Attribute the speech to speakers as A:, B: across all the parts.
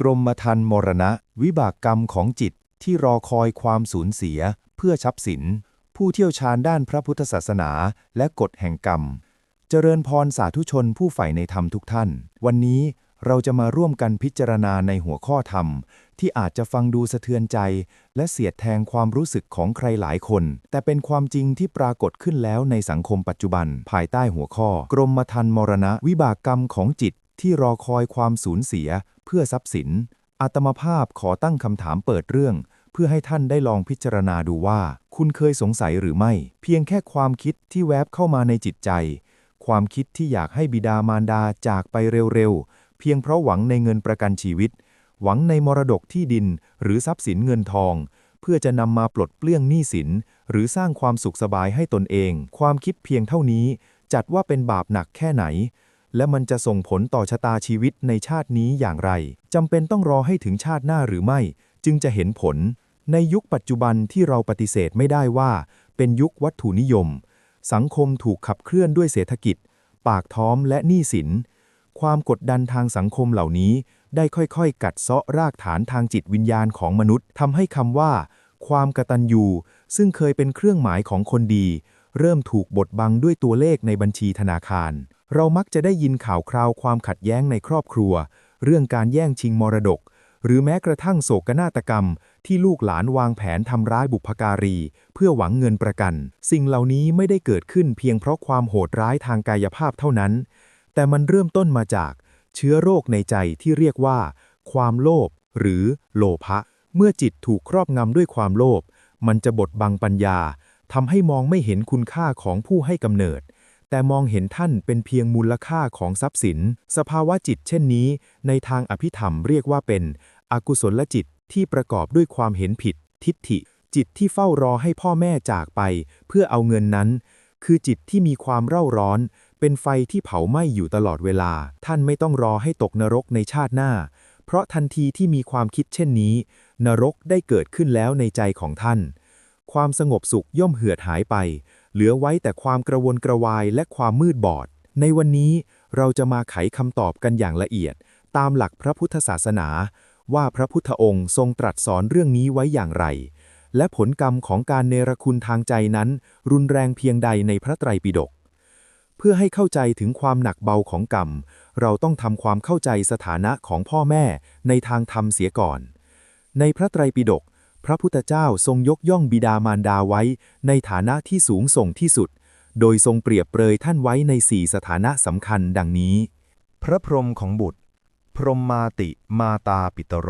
A: กรมธรรม์มรณะ วิบากกรรมของจิตที่รอคอยความสูญเสีย เพื่อทรัพย์สิน ผู้เที่ยวชาญด้านพระพุทธศาสนา และกฎแห่งกรรม เจริญพรสาธุชนผู้ใฝ่ในธรรมทุกท่าน วันนี้เราจะมาร่วมกันพิจารณาในหัวข้อธรรม ที่อาจจะฟังดูสะเทือนใจ และเสียดแทงความรู้สึกของใครหลายคน แต่เป็นความจริงที่ปรากฏขึ้นแล้วในสังคมปัจจุบัน ภายใต้หัวข้อ กรมธรรม์มรณะ วิบากกรรมของจิต ที่รอคอยความสูญเสีย เพื่อทรัพย์สิน อาตมาภาพขอตั้งคำถามเปิดเรื่อง เพื่อให้ท่านได้ลองพิจารณาดูว่า คุณเคยสงสัยหรือไม่ เพียงแค่ความคิดที่แวบเข้ามาในจิตใจ ความคิดที่อยากให้บิดามารดาจากไปเร็วๆ เพียงเพราะหวังในเงินประกันชีวิต หวังในมรดกที่ดิน หรือทรัพย์สินเงินทอง เพื่อจะนำมาปลดเปลื้องหนี้สิน หรือสร้างความสุขสบายให้ตนเอง ความคิดเพียงเท่านี้ จัดว่าเป็นบาปหนักแค่ไหน และมันจะส่งผลต่อชะตาชีวิตในชาตินี้อย่างไรจำเป็นต้องรอให้ถึงชาติหน้าหรือไม่ จึงจะเห็นผล ในยุคปัจจุบันที่เราปฏิเสธไม่ได้ว่า เป็นยุควัตถุนิยม สังคมถูกขับเคลื่อนด้วยเศรษฐกิจ ปากท้อมและหนี้สิน ความกดดันทางสังคมเหล่านี้ ได้ค่อยๆ กัดเซาะรากฐานทางจิตวิญญาณของมนุษย์ทำให้คำว่า ความกตัญญูซึ่งเคยเป็นเครื่องหมายของคนดี เริ่มถูกบดบังด้วยตัวเลขในบัญชีธนาคาร เรามักจะได้ยินข่าวคราวความขัดแย้งในครอบครัว เรื่องการแย่งชิงมรดก หรือแม้กระทั่งโศกนาฏกรรม ที่ลูกหลานวางแผนทำร้ายบุพการี เพื่อหวังเงินประกัน สิ่งเหล่านี้ไม่ได้เกิดขึ้นเพียงเพราะความโหดร้ายทางกายภาพเท่านั้น แต่มันเริ่มต้นมาจาก เชื้อโรคในใจที่เรียกว่า ความโลภหรือโลภะเมื่อจิตถูกครอบงำด้วยความโลภมันจะบดบังปัญญาทำให้มองไม่เห็นคุณค่าของผู้ให้กำเนิด แต่มองเห็นท่านเป็นเพียงมูลค่าของทรัพย์สิน สภาวะจิตเช่นนี้ ในทางอภิธรรมเรียกว่าเป็น อกุศลจิตที่ประกอบด้วยความเห็นผิด ทิฏฐิ จิตที่เฝ้ารอให้พ่อแม่จากไป เพื่อเอาเงินนั้น คือจิตที่มีความเร่าร้อน เป็นไฟที่เผาไหม้อยู่ตลอดเวลา ท่านไม่ต้องรอให้ตกนรกในชาติหน้า เพราะทันทีที่มีความคิดเช่นนี้ นรกได้เกิดขึ้นแล้วในใจของท่าน ความสงบสุขย่อมเหือดหายไป เหลือไว้แต่ความกระวนกระวายและความมืดบอด ในวันนี้เราจะมาไขคำตอบกันอย่างละเอียด ตามหลักพระพุทธศาสนา ว่าพระพุทธองค์ทรงตรัสสอนเรื่องนี้ไว้อย่างไร และผลกรรมของการเนรคุณทางใจนั้น รุนแรงเพียงใดในพระไตรปิฎกเพื่อให้เข้าใจถึงความหนักเบาของกรรม เราต้องทำความเข้าใจสถานะของพ่อแม่ในทางธรรมเสียก่อน ในพระไตรปิฎก พระพุทธเจ้าทรงยกย่องบิดามารดาไว้ ในฐานะที่สูงส่งที่สุด โดยทรงเปรียบเปรยท่านไว้ในสี่สถานะสำคัญดังนี้ พระพรหมของบุตร พรหมมาติมาตาปิตโร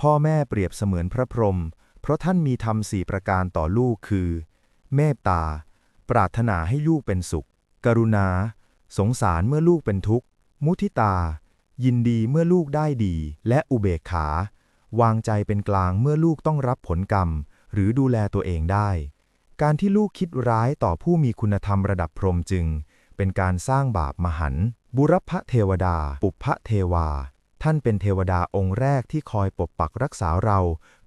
A: พ่อแม่เปรียบเสมือนพระพรหมเพราะท่านมีธรรมสี่ประการต่อลูกคือ เมตตา ปรารถนาให้ลูกเป็นสุข กรุณา สงสารเมื่อลูกเป็นทุกข์ มุทิตา ยินดีเมื่อลูกได้ดี และอุเบกขา วางใจเป็นกลางเมื่อลูกต้องรับผลกรรม หรือดูแลตัวเองได้ การที่ลูกคิดร้ายต่อผู้มีคุณธรรมระดับพรหมจึง เป็นการสร้างบาปมหันต์บุรพเทวดา ปุพพเทวา ท่านเป็นเทวดาองค์แรกที่คอยปกปักรักษาเรา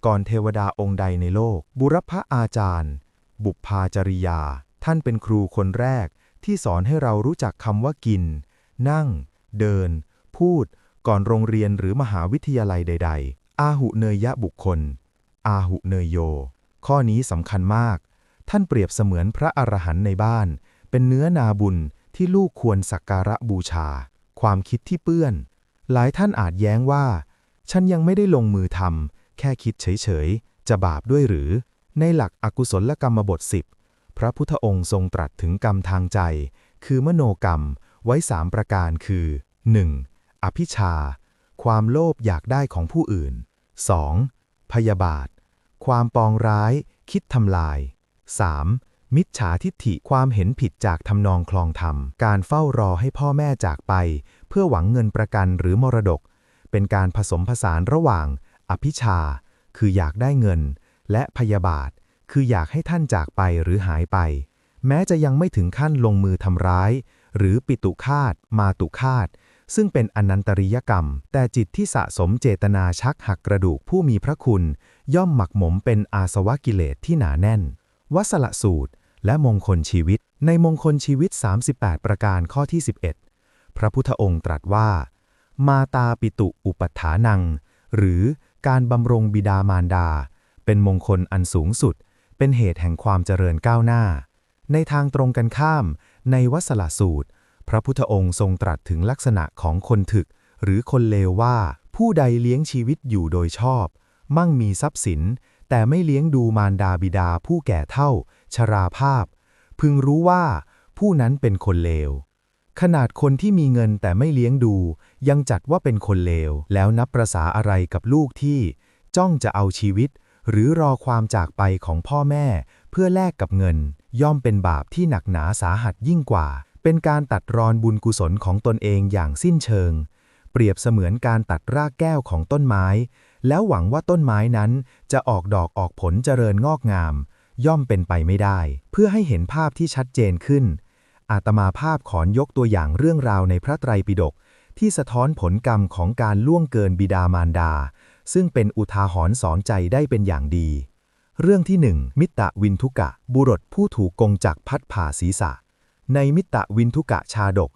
A: ก่อนเทวดาองค์ใดในโลก บุรพอาจารย์ บุพพาจริยา ท่านเป็นครูคนแรก ที่สอนให้เรารู้จักคำว่ากิน นั่ง เดิน พูด ก่อนโรงเรียนหรือมหาวิทยาลัยใด ๆ อาหุเนยยะบุคคล อาหุเนยโย ข้อนี้สำคัญมาก ท่านเปรียบเสมือนพระอรหันต์ในบ้าน เป็นเนื้อนาบุญที่ลูกควรสักการะบูชา ความคิดที่เปื้อน หลายท่านอาจแย้งว่า ฉันยังไม่ได้ลงมือทำแค่คิดเฉยๆ จะบาปด้วยหรือ ในหลักอกุศลกรรมบทสิบพระพุทธองค์ทรงตรัสถึงกรรมทางใจ คือมโนกรรมไว้สามประการคือ 1. อภิชา ความโลภอยากได้ของผู้อื่น 2. พยาบาท ความปองร้าย คิดทำลาย 3. มิจฉาทิฏฐิความเห็นผิดจากทำนองคลองธรรม การเฝ้ารอให้พ่อแม่จากไป เพื่อหวังเงินประกันหรือมรดก เป็นการผสมผสานระหว่าง อภิชา คืออยากได้เงิน และพยาบาท คืออยากให้ท่านจากไปหรือหายไป แม้จะยังไม่ถึงขั้นลงมือทำร้าย หรือปิตุคาตมาตุคาต ซึ่งเป็นอนันตริยกรรม แต่จิตที่สะสมเจตนาชักหักกระดูกผู้มีพระคุณ ย่อมหมักหมมเป็นอาสวะกิเลสที่หนาแน่นวัสละสูตร และมงคลชีวิต ในมงคลชีวิต 38 ประการข้อที่ 11 พระพุทธองค์ตรัสว่า มาตาปิตุอุปัฏฐานัง
B: หรือการบำรงบิดามารดา เป็นมงคลอันสูงสุด เป็นเหตุแห่งความเจริญก้าวหน้า ในทางตรงกันข้าม ในวัสละสูตร พระพุทธองค์ทรงตรัสถึงลักษณะของคนถึก หรือคนเลวว่าผู้ใดเลี้ยงชีวิตอยู่โดยชอบ มั่งมีทรัพย์สิน แต่ไม่เลี้ยงดูมารดาบิดาผู้แก่เท่า ชราภาพ พึงรู้ว่า ผู้นั้นเป็นคนเลว ขนาดคนที่มีเงินแต่ไม่เลี้ยงดู ยังจัดว่าเป็นคนเลว แล้วนับประษาอะไรกับลูกที่ จ้องจะเอาชีวิต หรือรอความจากไปของพ่อแม่ เพื่อแลกกับเงิน ย่อมเป็นบาปที่หนักหนาสาหัสยิ่งกว่า เป็นการตัดรอนบุญกุศลของตนเองอย่างสิ้นเชิง เปรียบเสมือนการตัดรากแก้วของต้นไม้ แล้วหวังว่าต้นไม้นั้นจะออกดอกออกผลเจริญงอกงาม ย่อมเป็นไปไม่ได้ เพื่อให้เห็นภาพที่ชัดเจนขึ้น อาตมาภาพขอนยกตัวอย่างเรื่องราวในพระไตรปิฎกที่สะท้อนผลกรรมของการล่วงเกินบิดามารดา ซึ่งเป็นอุทาหรณ์สอนใจได้เป็นอย่างดี เรื่องที่หนึ่งมิตตะวินทุกะ บุรุษผู้ถูกกงจักพัดผ่าศีรษะ ในมิตะวินทุกะชาดก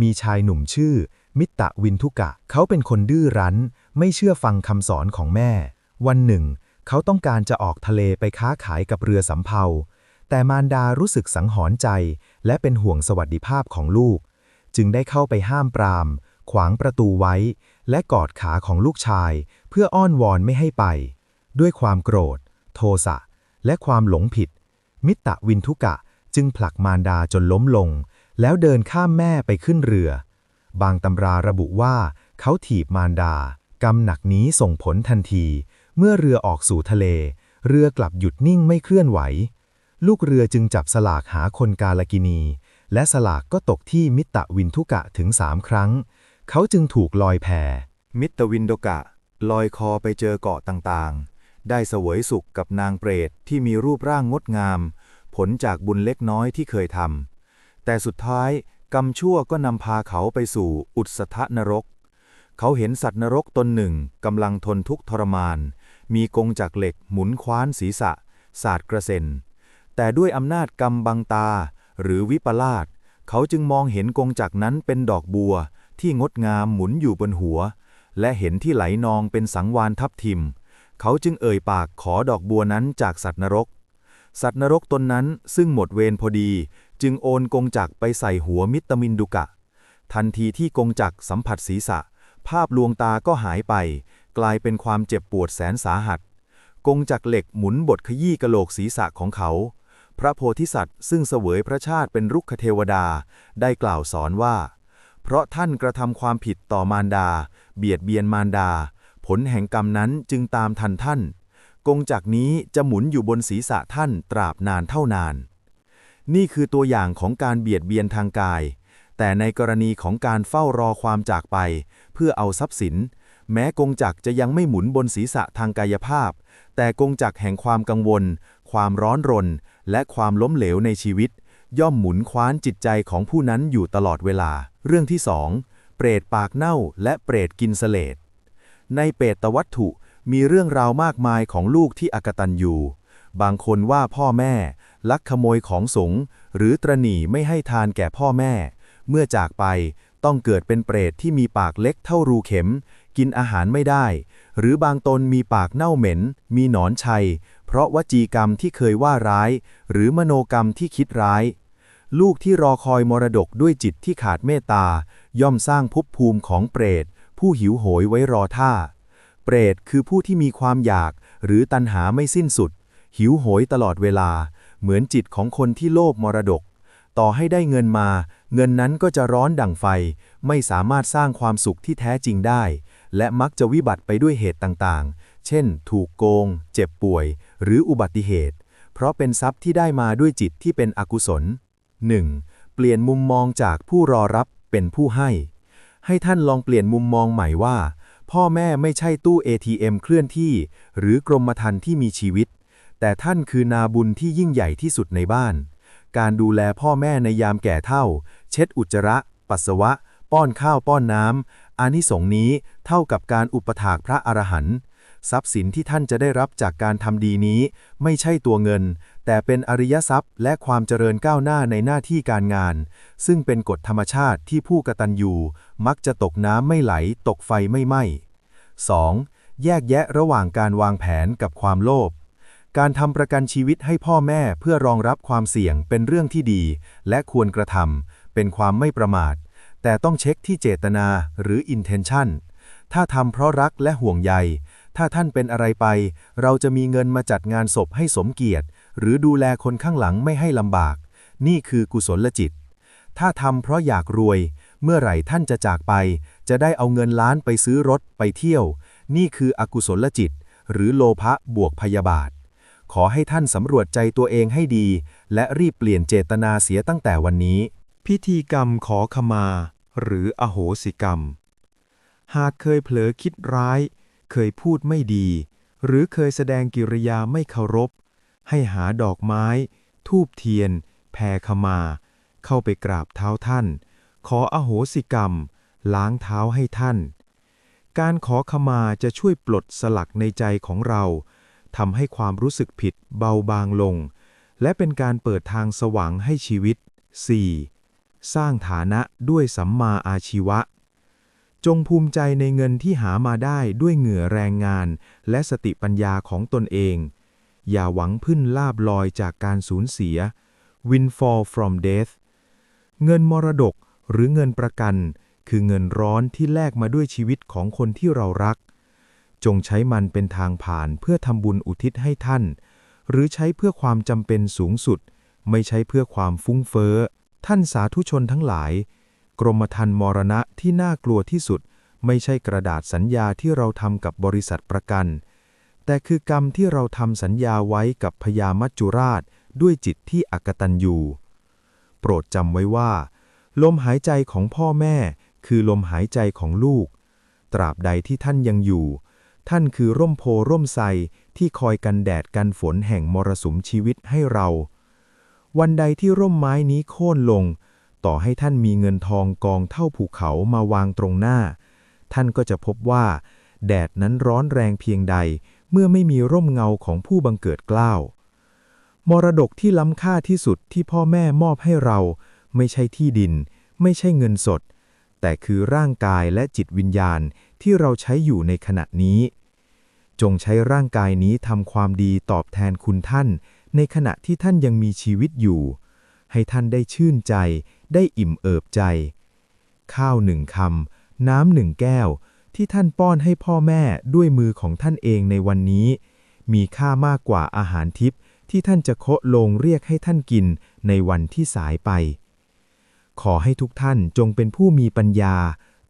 B: มีชายหนุ่มชื่อ มิตะวินทุกะ เขาเป็นคนดื้อรั้น ไม่เชื่อฟังคำสอนของแม่ วันหนึ่ง เขาต้องการจะออกทะเลไปค้าขายกับเรือสำเภา แต่มารดารู้สึกสังหรณ์ใจ และเป็นห่วงสวัสดิภาพของลูก จึงได้เข้าไปห้ามปราม ขวางประตูไว้ และกอดขาของลูกชาย เพื่ออ้อนวอนไม่ให้ไป ด้วยความโกรธ โทสะและความหลงผิด มิตะวินทุกะ จึงผลักมารดาจนล้มลง แล้วเดินข้ามแม่ไปขึ้นเรือ บางตำราระบุว่า เขาถีบมารดา กรรมหนักนี้ส่งผลทันที เมื่อเรือออกสู่ทะเล เรือกลับหยุดนิ่งไม่เคลื่อนไหว ลูกเรือจึงจับสลากหาคนกาลกินี และสลากก็ตกที่มิตตะวินทุกะถึงสามครั้ง เขาจึงถูกลอยแพ
A: มิตรวินโดกะ ลอยคอไปเจอเกาะต่างๆ ได้เสวยสุขกับนางเปรตที่มีรูปร่างงดงาม ผลจากบุญเล็กน้อยที่เคยทำแต่สุดท้ายกรรมชั่วก็นำพาเขาไปสู่อุสทนรก เขาเห็นสัตว์นรกตนหนึ่งกำลังทนทุกข์ทรมาน มีกงจากเหล็กหมุนคว้านศีรษะสาดกระเซ็น แต่ด้วยอำนาจกรรมบังตา หรือวิปลาสเขาจึงมองเห็นกงจากนั้นเป็นดอกบัว ที่งดงามหมุนอยู่บนหัว และเห็นที่ไหลนองเป็นสังวานทับทิม เขาจึงเอ่ยปากขอดอกบัวนั้นจากสัตว์นรก สัตว์นรกตนนั้นซึ่งหมดเวรพอดี จึงโอนกงจักไปใส่หัวมิตรมินดุกะ ทันทีที่กงจักสัมผัสศีรษะ ภาพลวงตาก็หายไป กลายเป็นความเจ็บปวดแสนสาหัส กงจักเหล็กหมุนบดขยี้กะโหลกศีรษะของเขา พระโพธิสัตว์ซึ่งเสวยพระชาติเป็นรุกขเทวดาได้กล่าวสอนว่า เพราะท่านกระทำความผิดต่อมารดา เบียดเบียนมารดา ผลแห่งกรรมนั้นจึงตามทันท่าน กงจักนี้จะหมุนอยู่บนศีรษะท่านตราบนานเท่านาน นี่คือตัวอย่างของการเบียดเบียนทางกาย แต่ในกรณีของการเฝ้ารอความจากไป เพื่อเอาทรัพย์สิน แม้กงจักจะยังไม่หมุนบนศีรษะทางกายภาพ แต่กงจักแห่งความกังวล ความร้อนรน และความล้มเหลวในชีวิต ย่อมหมุนคว้านจิตใจของผู้นั้นอยู่ตลอดเวลา เรื่องที่สองเปรตปากเน่าและเปรตกินเสลดในเปรตวัตถุ มีเรื่องราวมากมายของลูกที่อกตันอยู่ บางคนว่าพ่อแม่ ลักขโมยของสงหรือตรหนีไม่ให้ทานแก่พ่อแม่ เมื่อจากไปต้องเกิดเป็นเปรตที่มีปากเล็กเท่ารูเข็ม กินอาหารไม่ได้ หรือบางตนมีปากเน่าเหม็น มีหนอนชัย เพราะวจีกรรมที่เคยว่าร้าย หรือมโนกรรมที่คิดร้าย ลูกที่รอคอยมรดกด้วยจิตที่ขาดเมตตา ย่อมสร้างภพภูมิของเปรต ผู้หิวโหยไว้รอท่า เปรตคือผู้ที่มีความอยากหรือตัณหาไม่สิ้นสุด หิวโหยตลอดเวลา เหมือนจิตของคนที่โลภมรดก ต่อให้ได้เงินมา เงินนั้นก็จะร้อนดั่งไฟ ไม่สามารถสร้างความสุขที่แท้จริงได้ และมักจะวิบัติไปด้วยเหตุต่างๆ เช่น ถูกโกง เจ็บป่วย หรืออุบัติเหตุ เพราะเป็นทรัพย์ที่ได้มาด้วยจิตที่เป็นอกุศล 1. เปลี่ยนมุมมองจากผู้รอรับเป็นผู้ให้ ให้ท่านลองเปลี่ยนมุมมองใหม่ว่า พ่อแม่ไม่ใช่ตู้ ATM เคลื่อนที่ หรือกรมธรรม์ที่มีชีวิต แต่ท่านคือนาบุญที่ยิ่งใหญ่ที่สุดในบ้าน การดูแลพ่อแม่ในยามแก่เฒ่า เช็ดอุจจาระ ปัสสาวะ ป้อนข้าวป้อนน้ำอานิสงส์นี้เท่ากับการอุปถากพระอรหันต์ ทรัพย์สินที่ท่านจะได้รับจากการทำดีนี้ ไม่ใช่ตัวเงิน แต่เป็นอริยทรัพย์และความเจริญก้าวหน้าในหน้าที่การงาน ซึ่งเป็นกฎธรรมชาติที่ผู้กตัญญูมักจะตกน้ำไม่ไหล ตกไฟไม่ไหม้ 2.
B: แยกแยะระหว่างการวางแผนกับความโลภการทำประกันชีวิตให้พ่อแม่เพื่อรองรับความเสี่ยงเป็นเรื่องที่ดี และควรกระทำเป็นความไม่ประมาท แต่ต้องเช็คที่เจตนาหรือ intention ถ้าทำเพราะรักและห่วงใย ถ้าท่านเป็นอะไรไป เราจะมีเงินมาจัดงานศพให้สมเกียรติ หรือดูแลคนข้างหลังไม่ให้ลำบาก นี่คือกุศลจิต ถ้าทำเพราะอยากรวย เมื่อไหร่ท่านจะจากไป จะได้เอาเงินล้านไปซื้อรถไปเที่ยว นี่คืออกุศลจิต หรือโลภะบวกพยาบาท ขอให้ท่านสำรวจใจตัวเองให้ดี และรีบเปลี่ยนเจตนาเสียตั้งแต่วันนี้
A: พิธีกรรมขอขมา หรืออโหสิกรรม หากเคยเผลอคิดร้าย เคยพูดไม่ดี หรือเคยแสดงกิริยาไม่เคารพ ให้หาดอกไม้ ทูบเทียน แผ่ขมา เข้าไปกราบเท้าท่าน ขออโหสิกรรม ล้างเท้าให้ท่าน การขอขมาจะช่วยปลดสลักในใจของเราทำให้ความรู้สึกผิดเบาบางลง และเป็นการเปิดทางสว่างให้ชีวิต 4. สร้างฐานะด้วยสัมมาอาชีวะ จงภูมิใจในเงินที่หามาได้ด้วยเหงื่อแรงงาน และสติปัญญาของตนเอง อย่าหวังพึ่นลาบลอยจากการสูญเสีย windfall from death เงินมรดกหรือเงินประกัน คือเงินร้อนที่แลกมาด้วยชีวิตของคนที่เรารัก จงใช้มันเป็นทางผ่านเพื่อทำบุญอุทิศให้ท่าน หรือใช้เพื่อความจำเป็นสูงสุด ไม่ใช้เพื่อความฟุ้งเฟ้อ ท่านสาธุชนทั้งหลาย กรมธรรม์มรณะที่น่ากลัวที่สุด ไม่ใช่กระดาษสัญญาที่เราทำกับบริษัทประกัน แต่คือกรรมที่เราทำสัญญาไว้กับพญามัจจุราชด้วยจิตที่อกตัญญูโปรดจำไว้ว่า ลมหายใจของพ่อแม่ คือลมหายใจของลูก ตราบใดที่ท่านยังอยู่ ท่านคือร่มโพร่มไทรที่คอยกันแดดกันฝนแห่งมรสุมชีวิตให้เรา วันใดที่ร่มไม้นี้โค่นลง ต่อให้ท่านมีเงินทองกองเท่าภูเขามาวางตรงหน้า ท่านก็จะพบว่า แดดนั้นร้อนแรงเพียงใด เมื่อไม่มีร่มเงาของผู้บังเกิดกล้าวมรดกที่ล้ำค่าที่สุดที่พ่อแม่มอบให้เรา ไม่ใช่ที่ดิน ไม่ใช่เงินสด แต่คือร่างกายและจิตวิญญาณที่เราใช้อยู่ในขณะนี้ จงใช้ร่างกายนี้ทำความดีตอบแทนคุณท่าน ในขณะที่ท่านยังมีชีวิตอยู่ ให้ท่านได้ชื่นใจ ได้อิ่มเอิบใจ ข้าวหนึ่งคำน้ำหนึ่งแก้ว ที่ท่านป้อนให้พ่อแม่ด้วยมือของท่านเองในวันนี้ มีค่ามากกว่าอาหารทิพย์ที่ท่านจะโคะลงเรียกให้ท่านกินในวันที่สายไป ขอให้ทุกท่านจงเป็นผู้มีปัญญา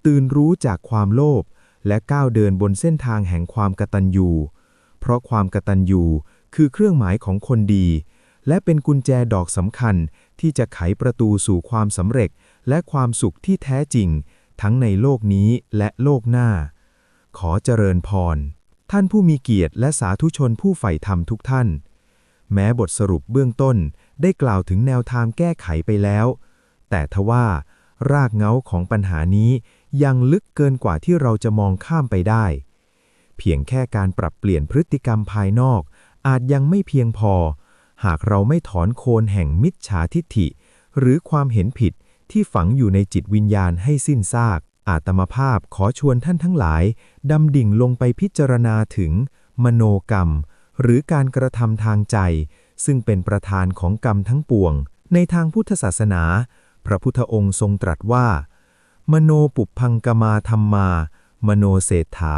A: ตื่นรู้จากความโลภและก้าวเดินบนเส้นทางแห่งความกตัญญูเพราะความกตัญญูคือเครื่องหมายของคนดี และเป็นกุญแจดอกสำคัญ ที่จะไขประตูสู่ความสำเร็จ และความสุขที่แท้จริง ทั้งในโลกนี้และโลกหน้า ขอเจริญพร ท่านผู้มีเกียรติและสาธุชนผู้ใฝ่ธรรมทุกท่าน แม้บทสรุปเบื้องต้นได้กล่าวถึงแนวทางแก้ไขไปแล้ว แต่ทว่ารากเหง้าของปัญหานี้ยังลึกเกินกว่าที่เราจะมองข้ามไปได้ เพียงแค่การปรับเปลี่ยนพฤติกรรมภายนอก อาจยังไม่เพียงพอ หากเราไม่ถอนโคนแห่งมิจฉาทิฏฐิ หรือความเห็นผิดที่ฝังอยู่ในจิตวิญญาณให้สิ้นซาก อาตมาภาพขอชวนท่านทั้งหลาย ดำดิ่งลงไปพิจารณาถึง มโนกรรม หรือการกระทำทางใจ ซึ่งเป็นประธานของกรรมทั้งปวง ในทางพุทธศาสนา พระพุทธองค์ทรงตรัสว่า มโนปุพังกมาธรรมมามโนเศรษฐา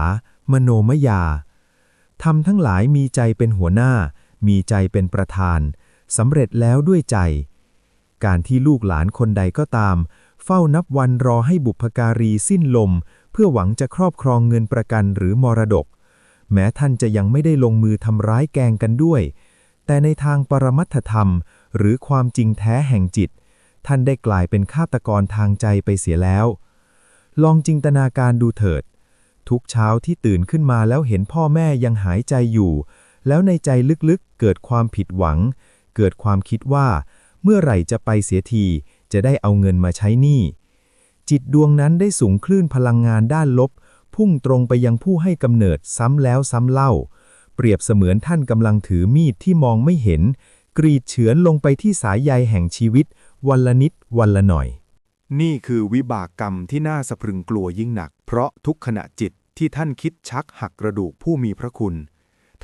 A: มโนมยาธรรมทั้งหลายมีใจเป็นหัวหน้า มีใจเป็นประธานสำเร็จแล้วด้วยใจ การที่ลูกหลานคนใดก็ตาม เฝ้านับวันรอให้บุพการีสิ้นลม เพื่อหวังจะครอบครองเงินประกันหรือมรดก แม้ท่านจะยังไม่ได้ลงมือทำร้ายแกงกันด้วย แต่ในทางปรมัตถธรรม หรือความจริงแท้แห่งจิต ท่านได้กลายเป็นฆาตกรทางใจไปเสียแล้ว ลองจินตนาการดูเถิด ทุกเช้าที่ตื่นขึ้นมาแล้วเห็นพ่อแม่ยังหายใจอยู่ แล้วในใจลึกๆ เกิดความผิดหวัง เกิดความคิดว่า เมื่อไหร่จะไปเสียที จะได้เอาเงินมาใช้หนี้ จิตดวงนั้นได้สูงคลื่นพลังงานด้านลบ พุ่งตรงไปยังผู้ให้กำเนิดซ้ำแล้วซ้ำเล่า เปรียบเสมือนท่านกำลังถือมีดที่มองไม่เห็น กรีดเฉือนลงไปที่สายใยแห่งชีวิต วันละนิดวันละหน่อย
C: นี่คือวิบากกรรมที่น่าสะพรึงกลัวยิ่งหนัก เพราะทุกขณะจิต
A: ที่ท่านคิดชักหักกระดูกผู้มีพระคุณ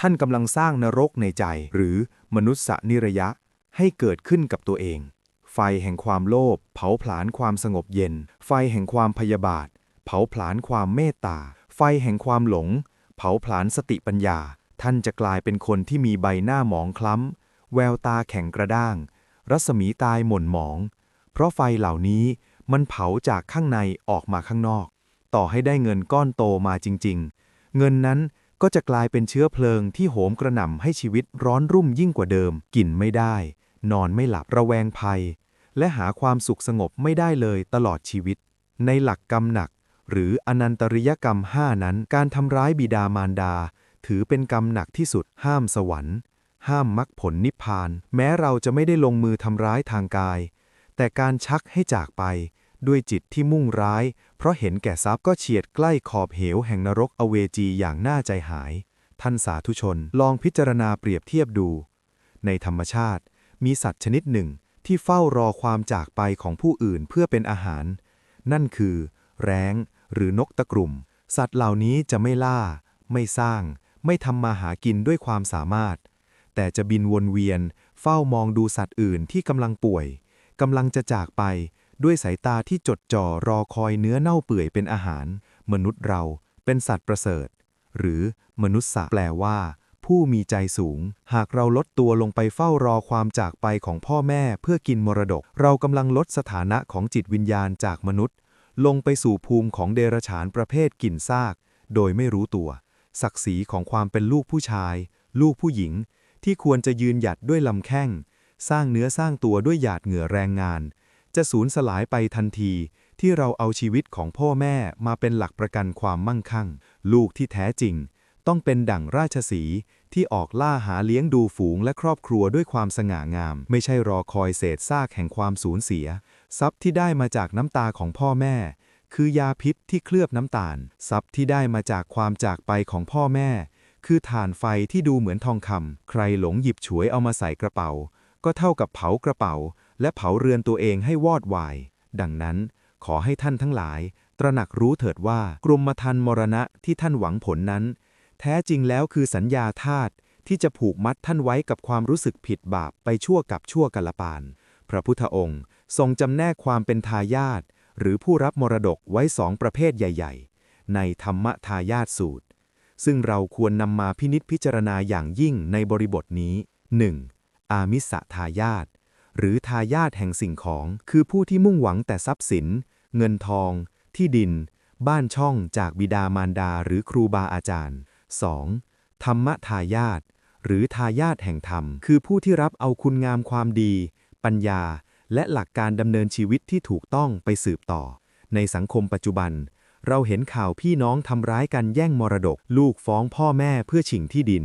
A: ท่านกำลังสร้างนรกในใจ หรือมนุษย์นิระยะ ให้เกิดขึ้นกับตัวเอง ไฟแห่งความโลภเผาผลาญความสงบเย็น ไฟแห่งความพยาบาท เผาผลาญความเมตตา ไฟแห่งความหลง เผาผลาญสติปัญญา ท่านจะกลายเป็นคนที่มีใบหน้าหมองคล้ำ แววตาแข็งกระด้าง รัศมีตายหม่นหมอง เพราะไฟเหล่านี้มันเผาจากข้างในออกมาข้างนอก ต่อให้ได้เงินก้อนโตมาจริง ๆ เงินนั้น ก็จะกลายเป็นเชื้อเพลิงที่โหมกระหน่ำให้ชีวิตร้อนรุ่มยิ่งกว่าเดิม กินไม่ได้ นอนไม่หลับระแวงภัย และหาความสุขสงบไม่ได้เลยตลอดชีวิต ในหลักกรรมหนัก หรืออนันตริยกรรมห้านั้น การทำร้ายบิดามารดา ถือเป็นกรรมหนักที่สุด ห้ามสวรรค์ ห้ามมรรคผลนิพพาน แม้เราจะไม่ได้ลงมือทำร้ายทางกาย แต่การชักให้จากไป ด้วยจิตที่มุ่งร้าย เพราะเห็นแก่ทรัพย์ก็เฉียดใกล้ขอบเหวแห่งนรกอเวจีอย่างน่าใจหาย ท่านสาธุชนลองพิจารณาเปรียบเทียบดู ในธรรมชาติ มีสัตว์ชนิดหนึ่งที่เฝ้ารอความจากไปของผู้อื่นเพื่อเป็นอาหาร นั่นคือ แร้ง หรือนกตะกรุ่ม สัตว์เหล่านี้จะไม่ล่า ไม่สร้าง ไม่ทำมาหากินด้วยความสามารถ แต่จะบินวนเวียน เฝ้ามองดูสัตว์อื่นที่กำลังป่วยกำลังจะจากไป ด้วยสายตาที่จดจ่อรอคอยเนื้อเน่าเปื่อยเป็นอาหาร มนุษย์เราเป็นสัตว์ประเสริฐ หรือมนุษย์สแปลว่า ผู้มีใจสูง หากเราลดตัวลงไปเฝ้ารอความจากไปของพ่อแม่เพื่อกินมรดก เรากำลังลดสถานะของจิตวิญญาณจากมนุษย์ ลงไปสู่ภูมิของเดรัจฉานประเภทกินซาก โดยไม่รู้ตัว ศักดิ์ศรีของความเป็นลูกผู้ชาย ลูกผู้หญิง ที่ควรจะยืนหยัดด้วยลำแข้งสร้างเนื้อสร้างตัวด้วยหยาดเหงื่อแรงงาน จะสูญสลายไปทันทีที่เราเอาชีวิตของพ่อแม่มาเป็นหลักประกันความมั่งคั่ง ลูกที่แท้จริง ต้องเป็นดั่งราชสีห์ที่ออกล่าหาเลี้ยงดูฝูงและครอบครัวด้วยความสง่างาม ไม่ใช่รอคอยเศษซากแห่งความสูญเสีย ทรัพย์ที่ได้มาจากน้ำตาของพ่อแม่ คือยาพิษที่เคลือบน้ำตาล ทรัพย์ที่ได้มาจากความจากไปของพ่อแม่ คือถ่านไฟที่ดูเหมือนทองคำใครหลงหยิบฉวยเอามาใส่กระเป๋า ก็เท่ากับเผากระเป๋า และเผาเรือนตัวเองให้วอดวาย ดังนั้น ขอให้ท่านทั้งหลาย ตระหนักรู้เถิดว่ากรมธรรม์มรณะที่ท่านหวังผลนั้น แท้จริงแล้วคือสัญญาธาตุที่จะผูกมัดท่านไว้กับความรู้สึกผิดบาปไปชั่วกับชั่วกาลปาน พระพุทธองค์ทรงจำแนกความเป็นทายาทหรือผู้รับมรดกไว้สองประเภทใหญ่ ๆ ในธรรมทายาทสูตร ซึ่งเราควรนำมาพินิษพิจารณาอย่างยิ่งในบริบทนี้ 1. อามิสะทายาท หรือทายาทแห่งสิ่งของ คือผู้ที่มุ่งหวังแต่ทรัพย์สิน เงินทอง ที่ดิน บ้านช่องจากบิดามารดาหรือครูบาอาจารย์ 2. ธรรมทายาทหรือทายาทแห่งธรรม คือผู้ที่รับเอาคุณงามความดี ปัญญา และหลักการดำเนินชีวิตที่ถูกต้องไปสืบต่อ ในสังคมปัจจุบัน เราเห็นข่าวพี่น้องทำร้ายกันแย่งมรดก ลูกฟ้องพ่อแม่เพื่อชิงที่ดิน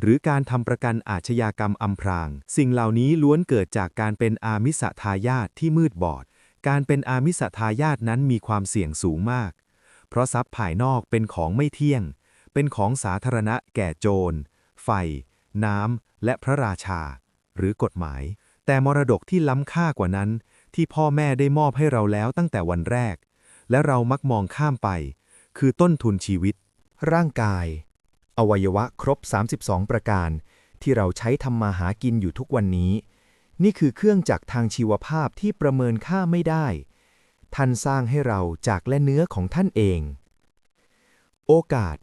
A: หรือการทำประกันอาชญากรรมอำพราง สิ่งเหล่านี้ล้วนเกิดจากการเป็นอามิสทายาทที่มืดบอด การเป็นอามิสทายาทนั้นมีความเสี่ยงสูงมาก เพราะทรัพย์ภายนอกเป็นของไม่เที่ยง เป็นของสาธารณะแก่โจร ไฟ น้ำ และพระราชา หรือกฎหมาย แต่มรดกที่ล้ำค่ากว่านั้น ที่พ่อแม่ได้มอบให้เราแล้วตั้งแต่วันแรก และเรามักมองข้ามไป คือต้นทุนชีวิต
B: ร่างกาย อวัยวะครบ 32 ประการ ที่เราใช้ทำมาหากินอยู่ทุกวันนี้ นี่คือเครื่องจักรทางชีวภาพที่ประเมินค่าไม่ได้ ท่านสร้างให้เราจากและเนื้อของท่านเอง โอกาส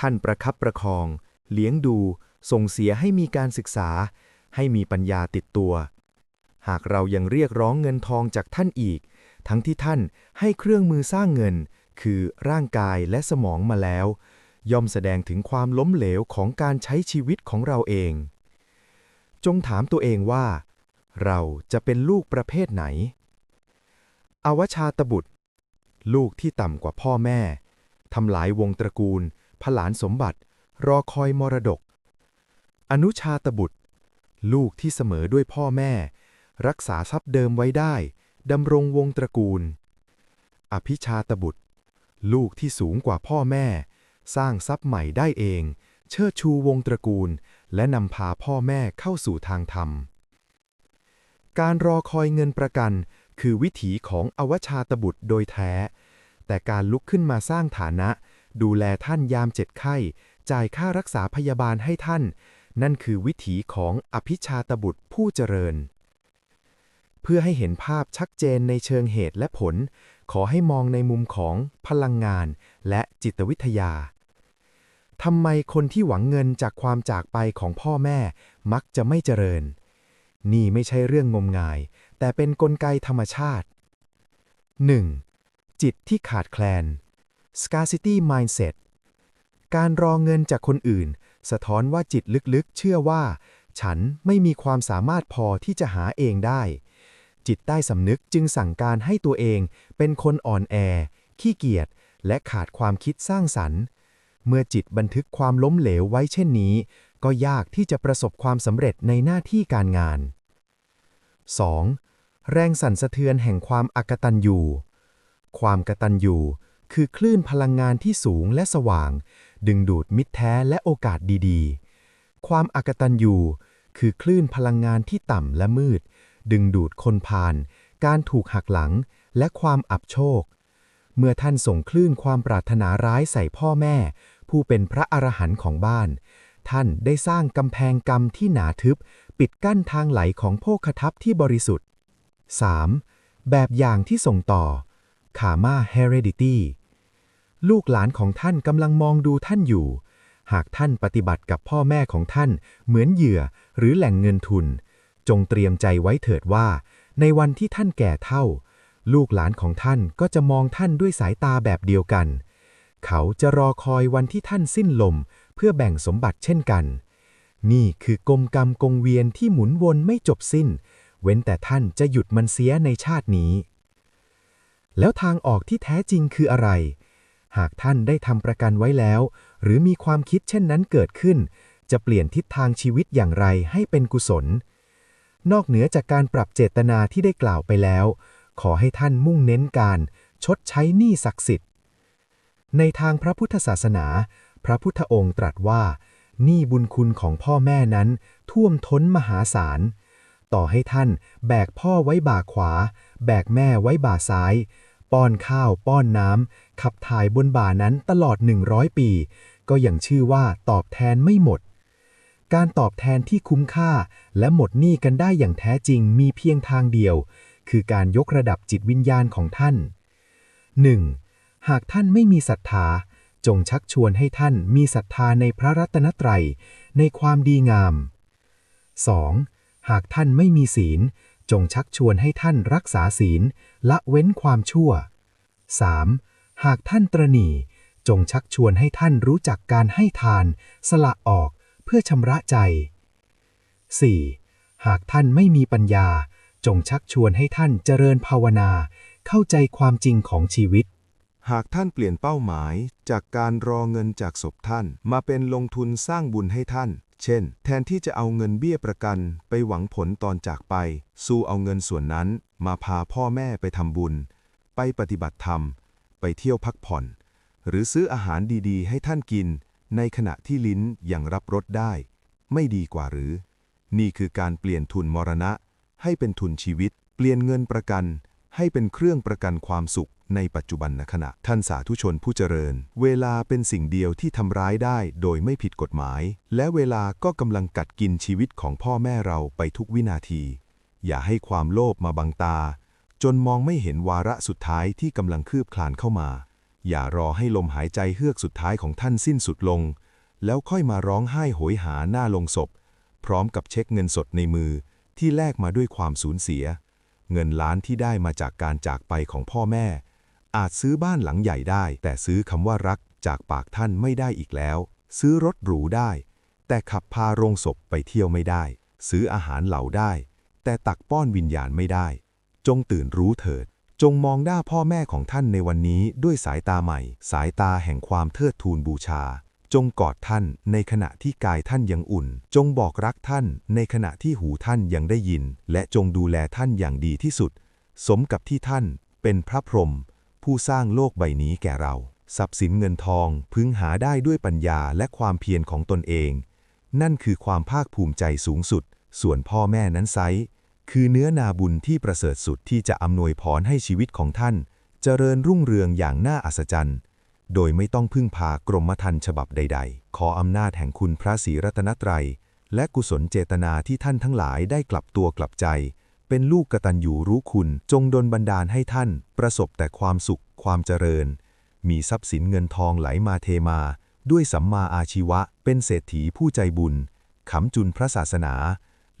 B: ท่านประคับประคอง เลี้ยงดู ส่งเสียให้มีการศึกษา ให้มีปัญญาติดตัว หากเรายังเรียกร้องเงินทองจากท่านอีก ทั้งที่ท่านให้เครื่องมือสร้างเงิน คือร่างกายและสมองมาแล้ว ย่อมแสดงถึงความล้มเหลวของการใช้ชีวิตของเราเอง จงถามตัวเองว่า เราจะเป็นลูกประเภทไหน อวชาตบุตร ลูกที่ต่ำกว่าพ่อแม่ทำลายวงตระกูล ผลานสมบัติ รอคอยมรดก อนุชาตบุตร ลูกที่เสมอด้วยพ่อแม่ รักษาทรัพย์เดิมไว้ได้ดำรงวงตระกูล อภิชาตบุตร ลูกที่สูงกว่าพ่อแม่ สร้างทรัพย์ใหม่ได้เอง เชิดชูวงตระกูล และนำพาพ่อแม่เข้าสู่ทางธรรม การรอคอยเงินประกัน คือวิถีของอวชาตบุตรโดยแท้ แต่การลุกขึ้นมาสร้างฐานะ ดูแลท่านยามเจ็บไข้ จ่ายค่ารักษาพยาบาลให้ท่าน นั่นคือวิถีของอภิชาตบุตรผู้เจริญเพื่อให้เห็นภาพชัดเจนในเชิงเหตุและผล ขอให้มองในมุมของพลังงานและจิตวิทยา ทำไมคนที่หวังเงินจากความจากไปของพ่อแม่ มักจะไม่เจริญ นี่ไม่ใช่เรื่องงมงาย แต่เป็นกลไกธรรมชาติ 1. จิตที่ขาดแคลน scarcity mindset การรอเงินจากคนอื่น สะท้อนว่าจิตลึกๆ เชื่อว่า ฉันไม่มีความสามารถพอที่จะหาเองได้ จิตใต้สำนึกจึงสั่งการให้ตัวเอง เป็นคนอ่อนแอ ขี้เกียจและขาดความคิดสร้างสรรค์ เมื่อจิตบันทึกความล้มเหลวไว้เช่นนี้ ก็ยากที่จะประสบความสำเร็จในหน้าที่การงาน 2. แรงสั่นสะเทือนแห่งความอักตันยูความกตัญญูคือคลื่นพลังงานที่สูงและสว่าง ดึงดูดมิตรแท้และโอกาสดีๆ ความอักตัญญูคือคลื่นพลังงานที่ต่ำและมืด ดึงดูดคนพาลการถูกหักหลัง และความอับโชค เมื่อท่านส่งคลื่นความปรารถนาร้ายใส่พ่อแม่ ผู้เป็นพระอรหันต์ของบ้าน ท่านได้สร้างกำแพงกรรมที่หนาทึบ ปิดกั้นทางไหลของโภคทัพที่บริสุทธิ์ 3. แบบอย่างที่ส่งต่อ Karma Heredity ลูกหลานของท่านกำลังมองดูท่านอยู่ หากท่านปฏิบัติกับพ่อแม่ของท่าน เหมือนเหยื่อหรือแหล่งเงินทุน จงเตรียมใจไว้เถิดว่า ในวันที่ท่านแก่เท่า ลูกหลานของท่านก็จะมองท่านด้วยสายตาแบบเดียวกัน เขาจะรอคอยวันที่ท่านสิ้นลม เพื่อแบ่งสมบัติเช่นกัน นี่คือกลมกรรมกงเวียนที่หมุนวนไม่จบสิ้น เว้นแต่ท่านจะหยุดมันเสียในชาตินี้ แล้วทางออกที่แท้จริงคืออะไร หากท่านได้ทำประกันไว้แล้ว หรือมีความคิดเช่นนั้นเกิดขึ้น จะเปลี่ยนทิศทางชีวิตอย่างไรให้เป็นกุศล นอกเหนือจากการปรับเจตนาที่ได้กล่าวไปแล้ว ขอให้ท่านมุ่งเน้นการชดใช้หนี้ศักดิ์สิทธิ์ ในทางพระพุทธศาสนา พระพุทธองค์ตรัสว่า นี้บุญคุณของพ่อแม่นั้น ท่วมท้นมหาศาล ต่อให้ท่านแบกพ่อไว้บ่าขวา แบกแม่ไว้บ่าซ้าย ป้อนข้าวป้อนน้ำขับถ่ายบนบ่านั้นตลอด 100 ปี ก็ยังชื่อว่าตอบแทนไม่หมด การตอบแทนที่คุ้มค่า และหมดหนี้กันได้อย่างแท้จริงมีเพียงทางเดียว คือการยกระดับจิตวิญญาณของท่าน 1. หากท่านไม่มีศรัทธา จงชักชวนให้ท่านมีศรัทธาในพระรัตนตรัย ในความดีงาม 2. หากท่านไม่มีศีล จงชักชวนให้ท่านรักษาศีล ละเว้นความชั่ว 3. หากท่านตรณีจงชักชวนให้ท่านรู้จักการให้ทาน สละออกเพื่อชำระใจ 4. หากท่านไม่มีปัญญา จงชักชวนให้ท่านเจริญภาวนา เข้าใจความจริงของชีวิต
C: หากท่านเปลี่ยนเป้าหมาย จากการรอเงินจากศพท่าน มาเป็นลงทุนสร้างบุญให้ท่าน เช่น แทนที่จะเอาเงินเบี้ยประกัน ไปหวังผลตอนจากไป สู้เอาเงินส่วนนั้น มาพาพ่อแม่ไปทำบุญ ไปปฏิบัติธรรม ไปเที่ยวพักผ่อน หรือซื้ออาหารดีๆ ให้ท่านกิน ในขณะที่ลิ้นยังรับรสได้ ไม่ดีกว่าหรือ นี่คือการเปลี่ยนทุนมรณะ ให้เป็นทุนชีวิต เปลี่ยนเงินประกัน ให้เป็นเครื่องประกันความสุขในปัจจุบันขณะ ท่านสาธุชนผู้เจริญ เวลาเป็นสิ่งเดียวที่ทำร้ายได้โดยไม่ผิดกฎหมาย และเวลาก็กำลังกัดกินชีวิตของพ่อแม่เราไปทุกวินาที อย่าให้ความโลภมาบังตา จนมองไม่เห็นวาระสุดท้ายที่กำลังคืบคลานเข้ามา อย่ารอให้ลมหายใจเฮือกสุดท้ายของท่านสิ้นสุดลง แล้วค่อยมาร้องไห้โหยหาหน้าลงศพ พร้อมกับเช็คเงินสดในมือที่แลกมาด้วยความสูญเสีย เงินล้านที่ได้มาจากการจากไปของพ่อแม่ อาจซื้อบ้านหลังใหญ่ได้ แต่ซื้อคำว่ารักจากปากท่านไม่ได้อีกแล้ว ซื้อรถหรูได้ แต่ขับพาโรงศพไปเที่ยวไม่ได้ ซื้ออาหารเหล่าได้ แต่ตักป้อนวิญญาณไม่ได้ จงตื่นรู้เถิด จงมองหน้าพ่อแม่ของท่านในวันนี้ด้วยสายตาใหม่ สายตาแห่งความเทิดทูนบูชา จงกอดท่านในขณะที่กายท่านยังอุ่น จงบอกรักท่านในขณะที่หูท่านยังได้ยิน และจงดูแลท่านอย่างดีที่สุด สมกับที่ท่านเป็นพระพรหมผู้สร้างโลกใบนี้แก่เรา ทรัพย์สินเงินทองพึงหาได้ด้วยปัญญาและความเพียรของตนเอง นั่นคือความภาคภูมิใจสูงสุด ส่วนพ่อแม่นั้นไซคือเนื้อนาบุญที่ประเสริฐสุดที่จะอำนวยพรให้ชีวิตของท่าน เจริญรุ่งเรืองอย่างน่าอัศจรรย์ โดยไม่ต้องพึ่งพากรมธรรม์ฉบับใด ๆ ขออำนาจแห่งคุณพระศรีรัตนตรัย และกุศลเจตนาที่ท่านทั้งหลายได้กลับตัวกลับใจ เป็นลูกกตัญญูรู้คุณ จงดลบันดาลให้ท่าน ประสบแต่ความสุข ความเจริญ มีทรัพย์สินเงินทองไหลมาเทมา ด้วยสัมมาอาชีวะ เป็นเศรษฐีผู้ใจบุญขำจุนพระศาสนา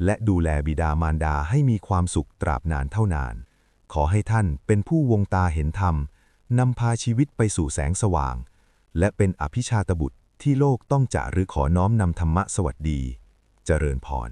C: และดูแลบิดามารดาให้มีความสุขตราบนานเท่านาน ขอให้ท่านเป็นผู้วงตาเห็นธรรม นำพาชีวิตไปสู่แสงสว่าง และเป็นอภิชาตบุตรที่โลกต้องจะหรือขอน้อมนำธรรมะสวัสดี เจริญพร